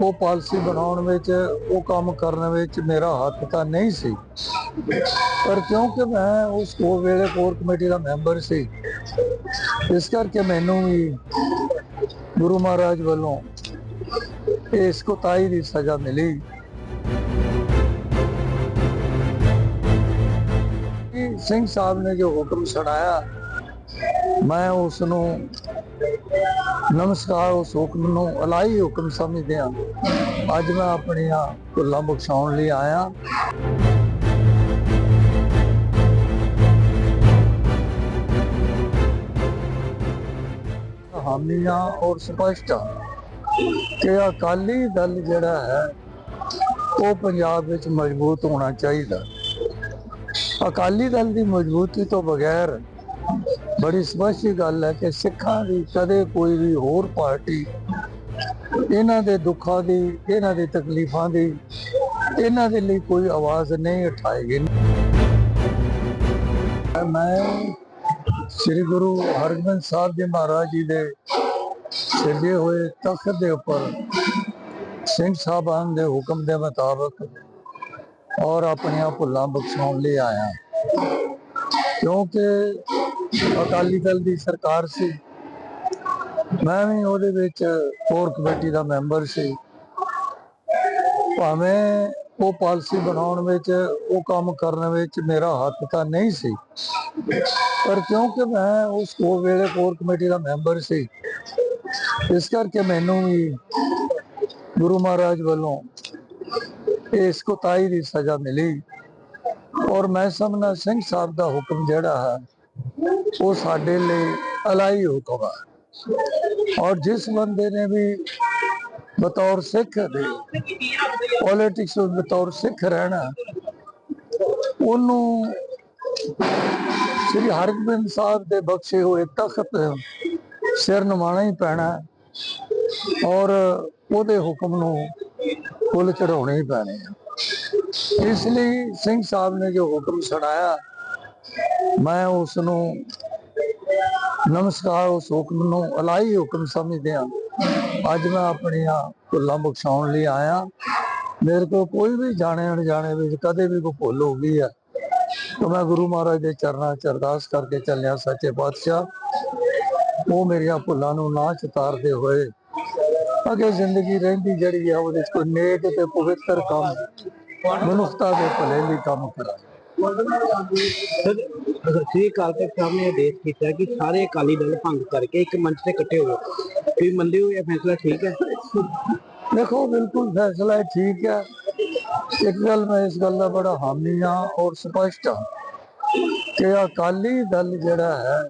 ਉਹ ਪਾਲਿਸੀ ਬਣਾਉਣ ਵਿੱਚ, ਉਹ ਕੰਮ ਕਰਨ ਵਿੱਚ ਮੇਰਾ ਹੱਥ ਤਾਂ ਨਹੀਂ ਸੀ। ਪਰ ਕਿਉਂਕਿ ਮੈਂ ਉਸ ਕੋ, ਵੇਲੇ ਕੋਰ ਕਮੇਟੀ ਦਾ ਮੈਂਬਰ ਸੀ, ਇਸ ਕਰਕੇ ਮੈਨੂੰ ਵੀ ਗੁਰੂ ਮਹਾਰਾਜ ਵੱਲੋਂ ਇਸ ਕੋਤਾਹੀ ਦੀ ਸਜ਼ਾ ਮਿਲੀ। ਸਿੰਘ ਸਾਹਿਬ ਨੇ ਜੋ ਹੁਕਮ ਸੁਣਾਇਆ ਮੈਂ ਉਸ ਨੂੰ ਨਮਸਕਾਰ, ਉਸ ਹੁਕਮ ਨੂੰ ਅਲਾਈ ਹੁਕਮ ਸਮਝਦੇ ਹਾਂ। ਅੱਜ ਮੈਂ ਆਪਣੀਆਂ ਭੁੱਲਾਂ ਬਖਸ਼ਾਉਣ ਲਈ ਆਇਆ। ਹਾਮੀਆਂ ਔਰ ਸਪਸ਼ਟ ਆ ਕਿ ਅਕਾਲੀ ਦਲ ਜਿਹੜਾ ਹੈ, ਉਹ ਪੰਜਾਬ ਵਿੱਚ ਮਜ਼ਬੂਤ ਹੋਣਾ ਚਾਹੀਦਾ। ਅਕਾਲੀ ਦਲ ਦੀ ਮਜ਼ਬੂਤੀ ਤੋਂ ਬਗੈਰ ਬੜੀ ਸਪਸ਼ਟ ਗੱਲ ਹੈ ਕਿ ਸਿੱਖਾਂ ਦੀ ਕਦੇ ਕੋਈ ਵੀ ਹੋਰ ਪਾਰਟੀ ਇਹਨਾਂ ਦੇ ਦੁੱਖਾਂ ਦੀ, ਇਹਨਾਂ ਦੀ ਤਕਲੀਫਾਂ ਦੀ, ਇਹਨਾਂ ਦੇ ਲਈ ਕੋਈ ਆਵਾਜ਼ ਨਹੀਂ ਉਠਾਏਗੀ। ਮੈਂ ਸ੍ਰੀ ਗੁਰੂ ਹਰਗੋਬਿੰਦ ਸਾਹਿਬ ਜੀ ਮਹਾਰਾਜ ਜੀ ਦੇ ਛੱਡੇ ਹੋਏ ਤਖਤ ਦੇ ਉੱਪਰ ਸਿੰਘ ਸਾਹਿਬਾਨ ਦੇ ਹੁਕਮ ਦੇ ਮੁਤਾਬਕ ਔਰ ਆਪਣੀਆਂ ਭੁੱਲਾਂ ਬਖਸ਼ਾਉਣ ਲਈ ਆਇਆ। ਕਿਉਂਕਿ ਅਕਾਲੀ ਦਲ ਦੀ ਸਰਕਾਰ ਸੀ। ਮੈਂ ਵੀ ਉਹਦੇ ਵਿੱਚ ਕੋਰ ਕਮੇਟੀ ਦਾ ਮੈਂਬਰ ਸੀ। ਭਾਵੇਂ ਉਹ ਪਾਲਿਸੀ ਬਣਾਉਣ ਵਿੱਚ, ਉਹ ਕੰਮ ਕਰਨ ਵਿੱਚ ਮੇਰਾ ਹੱਥ ਤਾਂ ਨਹੀਂ ਸੀ। ਪਰ ਕਿਉਂਕਿ ਮੈਂ ਉਸ ਕੋ ਵੇਲੇ ਕੋਰ ਕਮੇਟੀ ਦਾ ਮੈਂਬਰ ਸੀ, ਇਸ ਕਰਕੇ ਮੈਨੂੰ ਵੀ ਗੁਰੂ ਮਹਾਰਾਜ ਵੱਲੋਂ ਇਸ ਕੋਤਾਹੀ ਦੀ ਸਜ਼ਾ ਮਿਲੀ। ਔਰ ਮੈਂ ਸਮਝਣਾ ਸਿੰਘ ਸਾਹਿਬ ਦਾ ਹੁਕਮ ਜਿਹੜਾ ਹੈ ਉਹ ਸਾਡੇ ਲਈ ਅਲਾਈ ਹੁਕਮ ਹੈ ਔਰ ਜਿਸ ਬੰਦੇ ਨੇ ਵੀ ਬਤੌਰ ਸਿੱਖ ਦੇ ਪੋਲਿਟਿਕਸ ਵਿੱਚ ਬਤੌਰ ਸਿੱਖ ਰਹਿਣਾ, ਉਹਨੂੰ ਸ੍ਰੀ ਹਰਗੋਬਿੰਦ ਸਾਹਿਬ ਦੇ ਬਖਸ਼ੇ ਹੋਏ ਤਖਤ ਸਿਰ ਨਿਵਾਉਣਾ ਹੀ ਪੈਣਾ ਔਰ ਉਹਦੇ ਹੁਕਮ ਨੂੰ ਫੁੱਲ ਚੜਾਉਣੇ ਹੀ ਪੈਣੇ ਆ। ਇਸ ਲਈ ਸਿੰਘ ਸਾਹਿਬ ਨੇ ਜੋ ਹੁਕਮ ਸੁਣਾਇਆ ਮੈਂ ਉਸ ਨੂੰ ਨਮਸਕਾਰ, ਉਸ ਹੁਕਮ ਨੂੰ ਅਲਾਈ ਹੁਕਮ ਸਮਝਦੇ ਹਾਂ ਅੱਜ ਮੈਂ ਆਪਣੀਆਂ ਭੁੱਲਾਂ ਬਖਸ਼ਾਉਣ ਲਈ ਆਇਆ। ਮੇਰੇ ਕੋਲ ਕੋਈ ਵੀ ਜਾਣੇ ਅਣਜਾਣੇ ਵਿੱਚ ਕਦੇ ਵੀ ਕੋਈ ਭੁੱਲ ਹੋ ਗਈ ਹੈ ਤਾਂ ਮੈਂ ਗੁਰੂ ਮਹਾਰਾਜ ਦੇ ਚਰਨਾਂ 'ਚ ਅਰਦਾਸ ਕਰਕੇ ਚੱਲਿਆ ਸੱਚੇ ਪਾਤਸ਼ਾਹ। ਉਹ ਮੇਰੀਆਂ ਭੁੱਲਾਂ ਨੂੰ ਨਾ ਚਿਤਾਰਦੇ ਹੋਏ ਅੱਗੇ ਜ਼ਿੰਦਗੀ ਰਹਿੰਦੀ ਜਿਹੜੀ ਆ, ਉਹਦੇ ਕੋਈ ਨੇਕ ਤੇ ਪਵਿੱਤਰ ਕੰਮ, ਮਨੁੱਖਤਾ ਦੇ ਭਲੇ ਲਈ ਕੰਮ ਕਰਾਂ ਸ੍ਰੀ ਅਕਾਲ ਤਖਤ ਸਾਹਿਬ ਨੇ ਆਦੇਸ਼ ਕੀਤਾ ਕਿ ਸਾਰੇ ਅਕਾਲੀ ਦਲ ਭੰਗ ਕਰਕੇ ਇੱਕ ਮੰਚ ਤੇ ਇਕੱਠੇ ਹੋ ਤੁਸੀਂ ਮੰਨਦੇ ਹੋ ਇਹ ਫੈਸਲਾ ਠੀਕ ਹੈ? ਦੇਖੋ, ਬਿਲਕੁਲ ਫੈਸਲਾ ਠੀਕ ਹੈ। ਇੱਕ ਗੱਲ ਮੈਂ ਇਸ ਗੱਲ ਦਾ ਬੜਾ ਹਾਮੀ ਹਾਂ ਔਰ ਸਪਸ਼ਟ ਹਾਂ ਕਿ ਅਕਾਲੀ ਦਲ ਜਿਹੜਾ ਹੈ,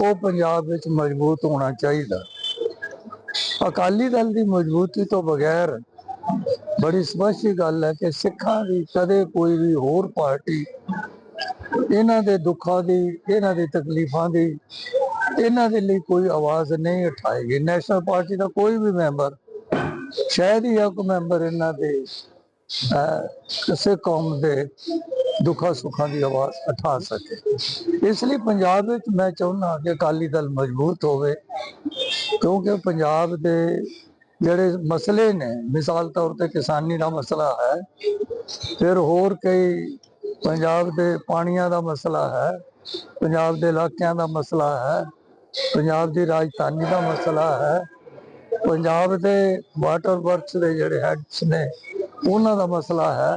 ਉਹ ਪੰਜਾਬ ਵਿੱਚ ਮਜ਼ਬੂਤ ਹੋਣਾ ਚਾਹੀਦਾ। ਅਕਾਲੀ ਦਲ ਦੀ ਮਜ਼ਬੂਤੀ ਤੋਂ ਬਗੈਰ ਬੜੀ ਸਪਸ਼ਟ ਗੱਲ ਹੈ ਕਿ ਸਿੱਖਾਂ ਦੀ ਕਦੇ ਕੋਈ ਵੀ ਹੋਰ ਪਾਰਟੀ ਇਹਨਾਂ ਦੇ ਦੁੱਖਾਂ ਦੀ, ਇਹਨਾਂ ਦੀ ਤਕਲੀਫਾਂ ਦੀ, ਇਹਨਾਂ ਦੇ ਲਈ ਕੋਈ ਆਵਾਜ਼ ਨਹੀਂ ਉਠਾਏਗੀ ਨੈਸ਼ਨਲ ਪਾਰਟੀ ਦਾ ਕੋਈ ਵੀ ਮੈਂਬਰ ਸ਼ਾਇਦ ਹੀ ਇੱਕ ਮੈਂਬਰ ਇਹਨਾਂ ਦੇ ਕਿਸੇ ਕੌਮ ਦੇ ਦੁੱਖਾਂ ਸੁੱਖਾਂ ਦੀ ਆਵਾਜ਼ ਉਠਾ ਸਕੇ। ਇਸ ਲਈ ਪੰਜਾਬ ਵਿੱਚ ਮੈਂ ਚਾਹੁੰਦਾ ਕਿ ਅਕਾਲੀ ਦਲ ਮਜ਼ਬੂਤ ਹੋਵੇ, ਕਿਉਂਕਿ ਪੰਜਾਬ ਦੇ ਜਿਹੜੇ ਮਸਲੇ ਨੇ, ਮਿਸਾਲ ਤੌਰ ਤੇ ਕਿਸਾਨੀ ਦਾ ਮਸਲਾ ਹੈ, ਫਿਰ ਹੋਰ ਕਈ ਪੰਜਾਬ ਦੇ ਪਾਣੀਆਂ ਦਾ ਮਸਲਾ ਹੈ, ਪੰਜਾਬ ਦੇ ਇਲਾਕਿਆਂ ਦਾ ਮਸਲਾ ਹੈ, ਪੰਜਾਬ ਦੀ ਰਾਜਧਾਨੀ ਦਾ ਮਸਲਾ ਹੈ, ਪੰਜਾਬ ਦੇ ਵਾਟਰ ਵਰਕਸ ਦੇ ਜਿਹੜੇ ਹੈਡਸ ਨੇ, ਉਹਨਾਂ ਦਾ ਮਸਲਾ ਹੈ।